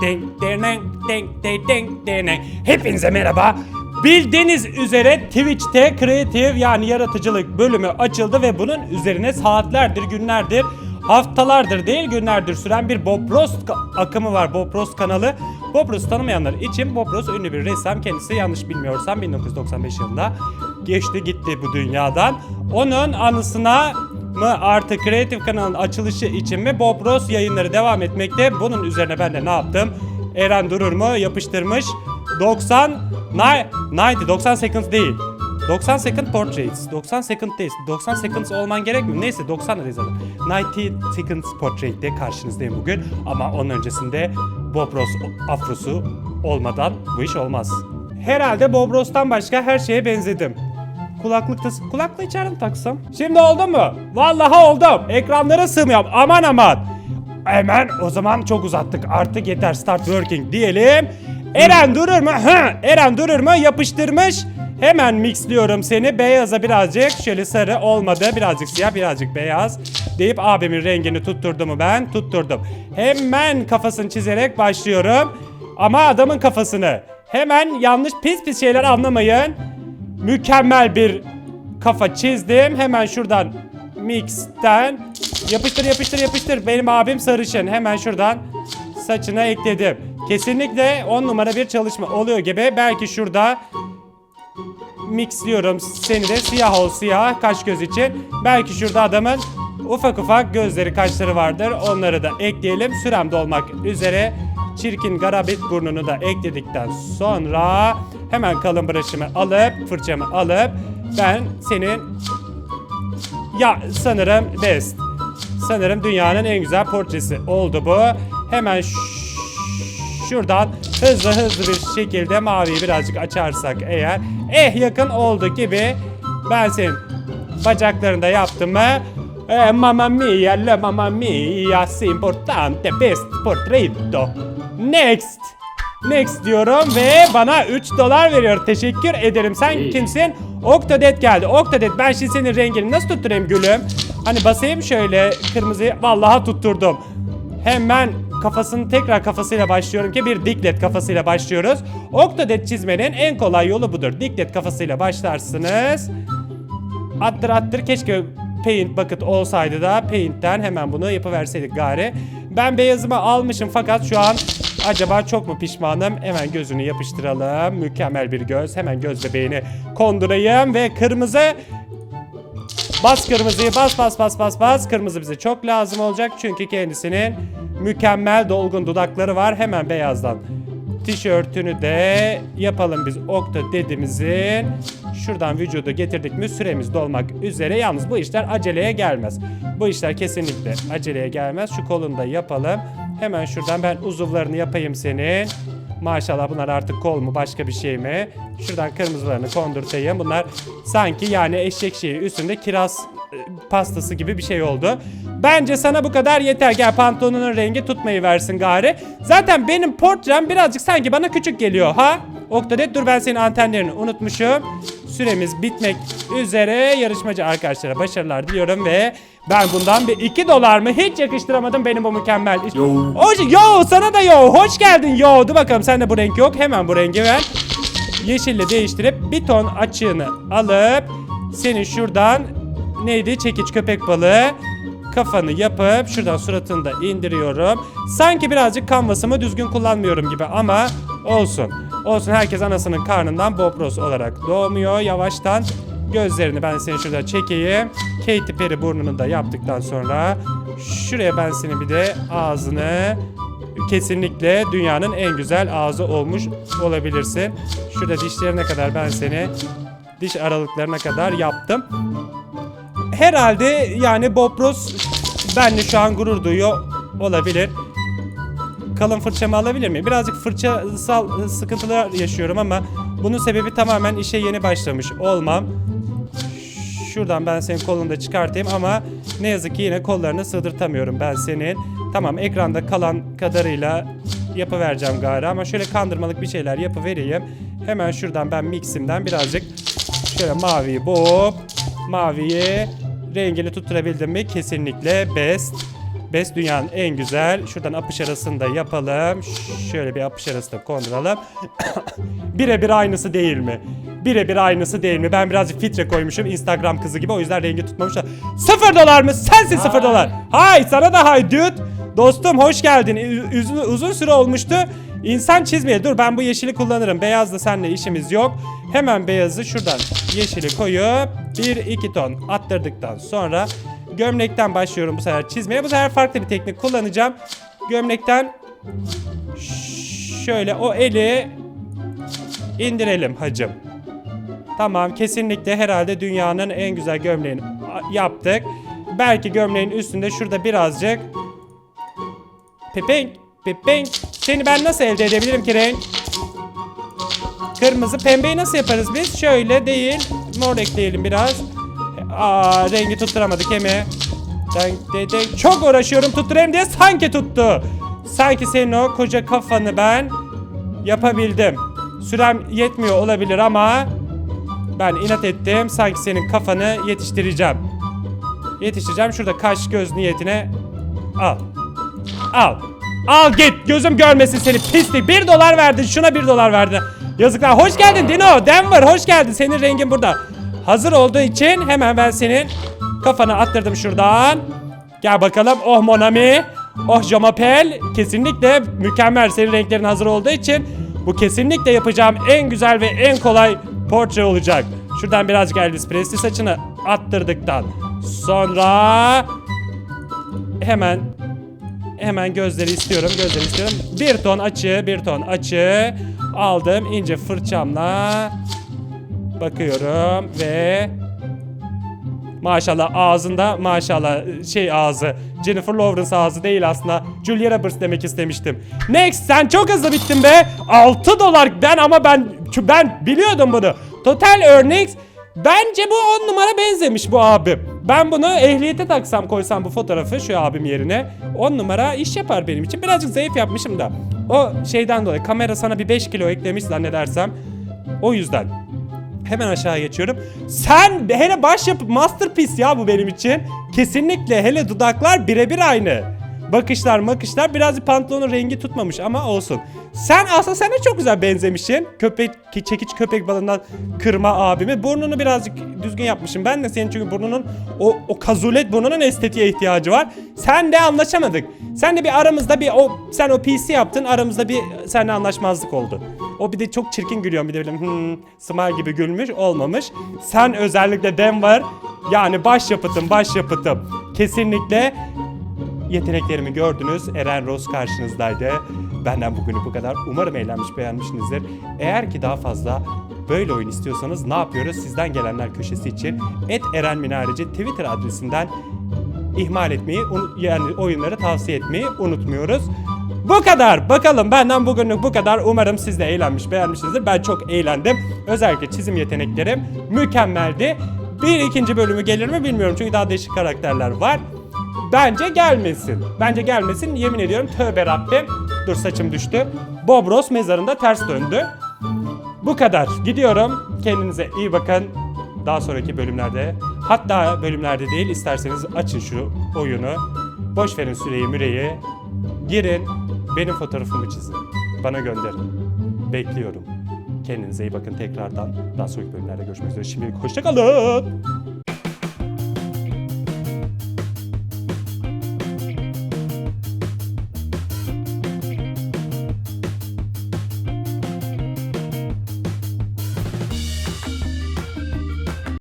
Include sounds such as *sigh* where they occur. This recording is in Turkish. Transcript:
ding ding ding ding ding ding Hepinize merhaba. Bildiğiniz üzere Twitch'te kreatif yani yaratıcılık bölümü açıldı ve bunun üzerine saatlerdir, günlerdir, haftalardır değil günlerdir süren bir Bob Ross akımı var. Bob Ross kanalı. Bob Ross tanımayanlar için Bob Ross ünlü bir ressam. Kendisi yanlış bilmiyorsam 1995 yılında geçti gitti bu dünyadan. Onun anısına mı artı kreatif kanalın açılışı için mi Bob Ross yayınları devam etmekte. Bunun üzerine ben de ne yaptım? Eren Durur mu yapıştırmış 90 nine- 90 90 seconds değil. 90 second portraits. 90 second değil. 90 seconds olman gerekmiyor. Neyse 90 da yazalım. 90 seconds portrait'te karşınızdayım bugün. Ama onun öncesinde Bob Ross afrosu olmadan bu iş olmaz. Herhalde Bob Ross'tan başka her şeye benzedim. Kulaklık da kulaklığı içeri mi taksam? Şimdi oldu mu? Vallahi oldum. Ekranlara sığmıyorum. Aman aman. Hemen o zaman çok uzattık. Artık yeter start working diyelim. Eren durur mu? Hı, Eren durur mu? Yapıştırmış. Hemen mixliyorum seni. Beyaza birazcık şöyle sarı olmadı. Birazcık siyah birazcık beyaz. Deyip abimin rengini tutturdu mu ben? Tutturdum. Hemen kafasını çizerek başlıyorum. Ama adamın kafasını. Hemen yanlış pis pis şeyler anlamayın mükemmel bir kafa çizdim. Hemen şuradan mixten yapıştır yapıştır yapıştır. Benim abim sarışın. Hemen şuradan saçına ekledim. Kesinlikle 10 numara bir çalışma oluyor gibi. Belki şurada mixliyorum seni de siyah ol siyah kaş göz için. Belki şurada adamın ufak ufak gözleri kaşları vardır. Onları da ekleyelim. Sürem dolmak üzere. Çirkin garabet burnunu da ekledikten sonra hemen kalın brush'ımı alıp fırçamı alıp ben senin ya sanırım best. Sanırım dünyanın en güzel portresi oldu bu. Hemen şuradan hızlı hızlı bir şekilde maviyi birazcık açarsak eğer eh yakın oldu gibi ben senin bacaklarında yaptım mı eh, mamma mia la mamma mia si importante best portretto next next diyorum ve bana 3 dolar veriyor teşekkür ederim sen kimsin Octodad geldi Octodad ben şimdi senin rengini nasıl tutturayım gülüm hani basayım şöyle kırmızıyı vallahi tutturdum Hemen kafasını tekrar kafasıyla başlıyorum ki bir diklet kafasıyla başlıyoruz. Octodad çizmenin en kolay yolu budur. Diklet kafasıyla başlarsınız. Attır attır keşke Paint Bucket olsaydı da Paint'ten hemen bunu yapıverseydik gari. Ben beyazımı almışım fakat şu an acaba çok mu pişmanım? Hemen gözünü yapıştıralım. Mükemmel bir göz. Hemen göz bebeğini kondurayım ve kırmızı Bas kırmızıyı bas bas bas bas bas. Kırmızı bize çok lazım olacak çünkü kendisinin mükemmel dolgun dudakları var. Hemen beyazdan tişörtünü de yapalım biz Okta dedimizin. Şuradan vücudu getirdik mi süremiz dolmak üzere. Yalnız bu işler aceleye gelmez. Bu işler kesinlikle aceleye gelmez. Şu kolunu da yapalım. Hemen şuradan ben uzuvlarını yapayım senin. Maşallah bunlar artık kol mu başka bir şey mi? Şuradan kırmızılarını kondurtayım. Bunlar sanki yani eşek şeyi üstünde kiraz e, pastası gibi bir şey oldu. Bence sana bu kadar yeter. Gel pantolonunun rengi tutmayı versin gari. Zaten benim portrem birazcık sanki bana küçük geliyor ha? Oktadet dur ben senin antenlerini unutmuşum. Süremiz bitmek üzere. Yarışmacı arkadaşlara başarılar diliyorum ve ben bundan bir 2 dolar mı hiç yakıştıramadım benim bu mükemmel iş. Yo. Hoş, yo sana da yo. Hoş geldin yo. Dur bakalım sende bu renk yok. Hemen bu rengi ver. Yeşille değiştirip bir ton açığını alıp senin şuradan neydi çekiç köpek balığı kafanı yapıp şuradan suratını da indiriyorum. Sanki birazcık kanvasımı düzgün kullanmıyorum gibi ama olsun. Olsun herkes anasının karnından Bob olarak doğmuyor. Yavaştan gözlerini ben seni şurada çekeyim. Katy Perry burnunu da yaptıktan sonra şuraya ben senin bir de ağzını kesinlikle dünyanın en güzel ağzı olmuş olabilirsin. Şurada dişlerine kadar ben seni diş aralıklarına kadar yaptım. Herhalde yani Bob Ross benle şu an gurur duyuyor olabilir. Kalın fırçamı alabilir miyim? Birazcık fırçasal sıkıntılar yaşıyorum ama bunun sebebi tamamen işe yeni başlamış olmam. Şuradan ben senin kolunu da çıkartayım ama ne yazık ki yine kollarını sığdırtamıyorum ben senin. Tamam ekranda kalan kadarıyla yapıvereceğim gari ama şöyle kandırmalık bir şeyler yapıvereyim. Hemen şuradan ben miximden birazcık şöyle maviyi boğup maviyi rengini tutturabildim mi? Kesinlikle best. Best dünyanın en güzel. Şuradan apış arasını da yapalım. Şöyle bir apış arası da konduralım. *coughs* Birebir aynısı değil mi? Birebir aynısı değil mi? Ben birazcık filtre koymuşum Instagram kızı gibi o yüzden rengi tutmamış. Sıfır dolar mı? Sensin sıfır dolar. Hay sana da hay dude. Dostum hoş geldin. Uzun, uzun süre olmuştu. İnsan çizmeye. Dur ben bu yeşili kullanırım. Beyazla seninle işimiz yok. Hemen beyazı şuradan yeşili koyup bir iki ton attırdıktan sonra gömlekten başlıyorum bu sefer çizmeye. Bu sefer farklı bir teknik kullanacağım. Gömlekten şöyle o eli indirelim hacım. Tamam kesinlikle herhalde dünyanın en güzel gömleğini yaptık. Belki gömleğin üstünde şurada birazcık Pepenk, pepenk. Seni ben nasıl elde edebilirim ki renk? Kırmızı, pembeyi nasıl yaparız biz? Şöyle değil. Mor ekleyelim biraz. Aa, rengi tutturamadık emi. Denk, de, de. Çok uğraşıyorum tutturayım diye sanki tuttu. Sanki senin o koca kafanı ben yapabildim. Sürem yetmiyor olabilir ama ben inat ettim. Sanki senin kafanı yetiştireceğim. Yetiştireceğim. Şurada kaş göz niyetine al. Al. Al git. Gözüm görmesin seni pislik. Bir dolar verdin. Şuna bir dolar verdin. Yazıklar. Hoş geldin Dino. Denver hoş geldin. Senin rengin burada. Hazır olduğu için hemen ben senin kafanı attırdım şuradan. Gel bakalım. Oh Monami. Oh Jamapel. Kesinlikle mükemmel. Senin renklerin hazır olduğu için bu kesinlikle yapacağım en güzel ve en kolay portre olacak. Şuradan birazcık Elvis Presley saçını attırdıktan sonra hemen Hemen gözleri istiyorum, gözleri istiyorum. Bir ton açı, bir ton açı. Aldım ince fırçamla. Bakıyorum ve maşallah ağzında maşallah şey ağzı. Jennifer Lawrence ağzı değil aslında. Julia Roberts demek istemiştim. Next sen çok hızlı bittin be. 6 dolar ben ama ben ben biliyordum bunu. Total earnings Bence bu 10 numara benzemiş bu abim. Ben bunu ehliyete taksam koysam bu fotoğrafı şu abim yerine 10 numara iş yapar benim için. Birazcık zayıf yapmışım da. O şeyden dolayı kamera sana bir 5 kilo eklemiş zannedersem. O yüzden. Hemen aşağı geçiyorum. Sen hele baş yap masterpiece ya bu benim için. Kesinlikle hele dudaklar birebir aynı. Bakışlar makışlar birazcık pantolonun rengi tutmamış ama olsun. Sen aslında sen de çok güzel benzemişsin. Köpek ki çekiç köpek balığından kırma abimi. Burnunu birazcık düzgün yapmışım. Ben de senin çünkü burnunun o, o kazulet burnunun estetiğe ihtiyacı var. Sen de anlaşamadık. Sen de bir aramızda bir o sen o PC yaptın aramızda bir seninle anlaşmazlık oldu. O bir de çok çirkin gülüyor bir de böyle hmm, smile gibi gülmüş olmamış. Sen özellikle Denver yani baş yapıtım baş yapıtım. Kesinlikle Yeteneklerimi gördünüz. Eren Roz karşınızdaydı. Benden bugünü bu kadar. Umarım eğlenmiş beğenmişsinizdir. Eğer ki daha fazla böyle oyun istiyorsanız ne yapıyoruz? Sizden gelenler köşesi için et Eren Minareci Twitter adresinden ihmal etmeyi yani oyunları tavsiye etmeyi unutmuyoruz. Bu kadar. Bakalım benden bugünlük bu kadar. Umarım siz de eğlenmiş, beğenmişsinizdir. Ben çok eğlendim. Özellikle çizim yeteneklerim mükemmeldi. Bir ikinci bölümü gelir mi bilmiyorum çünkü daha değişik karakterler var. Bence gelmesin. Bence gelmesin. Yemin ediyorum tövbe Rabbim. Dur saçım düştü. Bob Ross mezarında ters döndü. Bu kadar. Gidiyorum. Kendinize iyi bakın. Daha sonraki bölümlerde hatta bölümlerde değil isterseniz açın şu oyunu. Boş verin süreyi müreyi. Girin. Benim fotoğrafımı çizin. Bana gönderin. Bekliyorum. Kendinize iyi bakın tekrardan. Daha sonraki bölümlerde görüşmek üzere. Şimdilik hoşçakalın.